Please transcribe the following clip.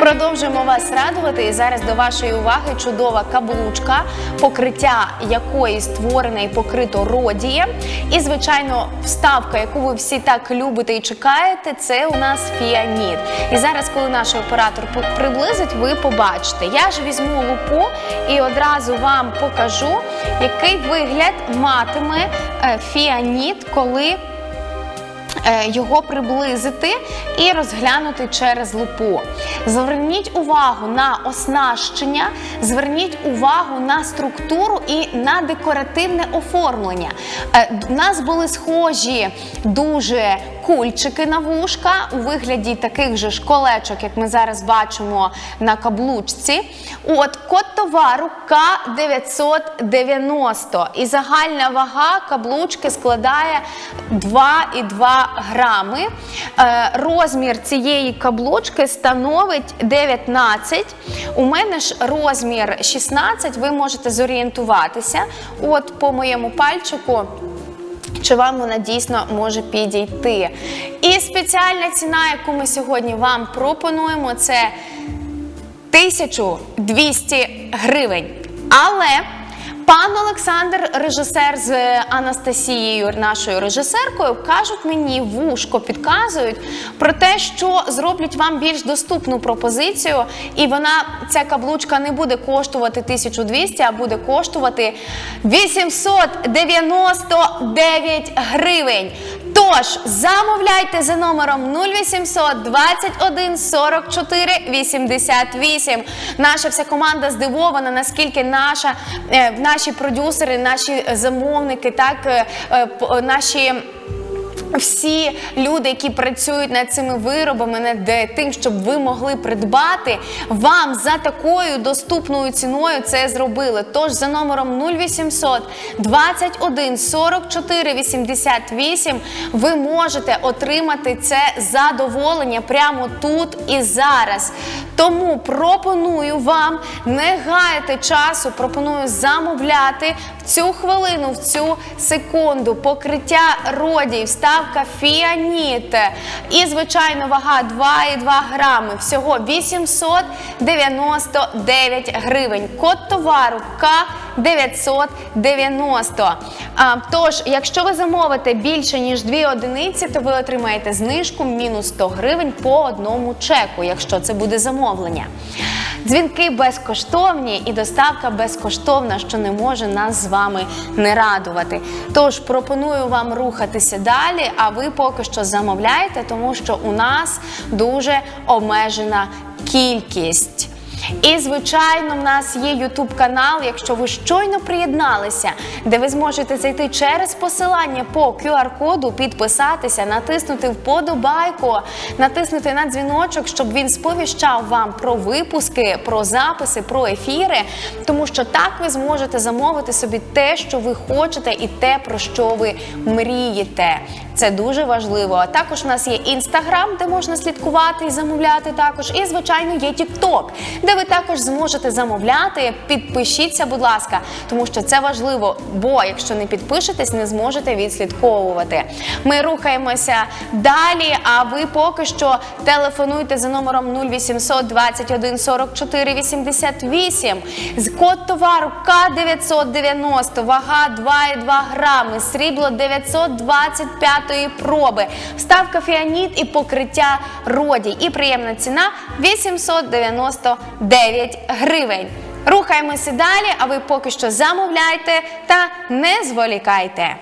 Продовжуємо вас радувати. І зараз до вашої уваги чудова каблучка, покриття якої створене і покрито родієм. І, звичайно, вставка, яку ви всі так любите і чекаєте, це у нас фіаніт. І зараз, коли наш оператор приблизить, ви побачите. Я ж візьму лупу і одразу вам покажу, який вигляд матиме е, фіаніт, коли його приблизити і розглянути через лупу. Зверніть увагу на оснащення, зверніть увагу на структуру і на декоративне оформлення. Е, У нас були схожі дуже кульчики на вушка у вигляді таких же ж колечок, як ми зараз бачимо на каблучці. От код товару К990 і загальна вага каблучки складає 2,2 грами. Е, розмір цієї каблучки становить 19. У мене ж розмір 16, ви можете зорієнтуватися. От по моєму пальчику. Чи вам вона дійсно може підійти? І спеціальна ціна, яку ми сьогодні вам пропонуємо, це 1200 гривень. Але пан Олександр, режисер з Анастасією, нашою режисеркою, кажуть мені вушко, підказують про те, що зроблять вам більш доступну пропозицію, і вона ця каблучка не буде коштувати 1200, а буде коштувати 899 гривень. Тож замовляйте за номером 0800 21 44 88. Наша вся команда здивована, наскільки наша, е, наші продюсери, наші замовники, так е, е, наші. Всі люди, які працюють над цими виробами, над тим, щоб ви могли придбати, вам за такою доступною ціною це зробили. Тож за номером 0800 21 44 88 ви можете отримати це задоволення прямо тут і зараз. Тому пропоную вам не гаяти часу, пропоную замовляти в цю хвилину, в цю секунду покриття родій, вставка фіаніт і, звичайно, вага 2,2 грами. Всього 899 гривень. Код товару К 990. А, тож, якщо ви замовите більше ніж 2 одиниці, то ви отримаєте знижку мінус 100 гривень по одному чеку, якщо це буде замовлення. Дзвінки безкоштовні і доставка безкоштовна, що не може нас з вами не радувати. Тож пропоную вам рухатися далі, а ви поки що замовляйте, тому що у нас дуже обмежена кількість. І, звичайно, в нас є YouTube канал, якщо ви щойно приєдналися, де ви зможете зайти через посилання по QR-коду, підписатися, натиснути вподобайку, натиснути на дзвіночок, щоб він сповіщав вам про випуски, про записи, про ефіри. Тому що так ви зможете замовити собі те, що ви хочете, і те, про що ви мрієте. Це дуже важливо. А також у нас є інстаграм, де можна слідкувати і замовляти також. І, звичайно, є Тікток, де ви також зможете замовляти. Підпишіться, будь ласка, тому що це важливо. Бо якщо не підпишетесь, не зможете відслідковувати. Ми рухаємося далі. А ви поки що телефонуйте за номером 0800 21 44 88. З код товару К990, вага 2,2 грами, срібло 925 проби, вставка фіаніт і покриття родій. І приємна ціна 899 гривень. Рухаємося далі, а ви поки що замовляйте та не зволікайте.